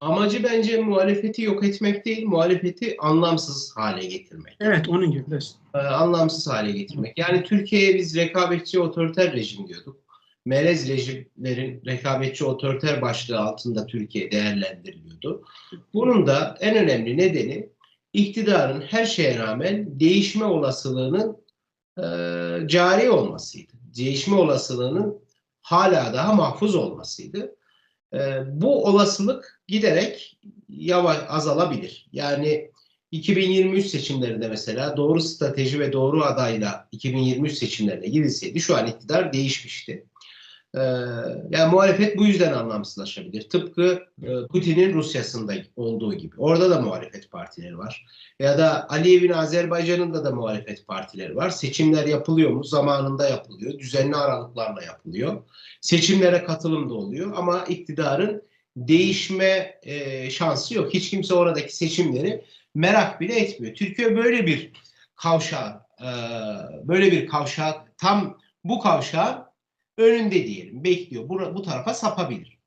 Amacı bence muhalefeti yok etmek değil, muhalefeti anlamsız hale getirmek. Evet onun gibi. Ee, anlamsız hale getirmek. Yani Türkiye'ye biz rekabetçi otoriter rejim diyorduk. Melez rejimlerin rekabetçi otoriter başlığı altında Türkiye değerlendiriliyordu. Bunun da en önemli nedeni iktidarın her şeye rağmen değişme olasılığının e, cari olmasıydı. Değişme olasılığının hala daha mahfuz olmasıydı. E, bu olasılık giderek yavaş azalabilir. Yani 2023 seçimlerinde mesela doğru strateji ve doğru adayla 2023 seçimlerine girilseydi şu an iktidar değişmişti. Ee, yani muhalefet bu yüzden anlamsızlaşabilir. Tıpkı e, Putin'in Rusya'sında olduğu gibi. Orada da muhalefet partileri var. Ya da Aliyev'in Azerbaycan'ında da muhalefet partileri var. Seçimler yapılıyor mu? Zamanında yapılıyor. Düzenli aralıklarla yapılıyor. Seçimlere katılım da oluyor. Ama iktidarın değişme e, şansı yok. Hiç kimse oradaki seçimleri merak bile etmiyor. Türkiye böyle bir kavşağı, e, böyle bir kavşağı tam bu kavşağın önünde diyelim. Bekliyor. Bu, bu tarafa sapabilir.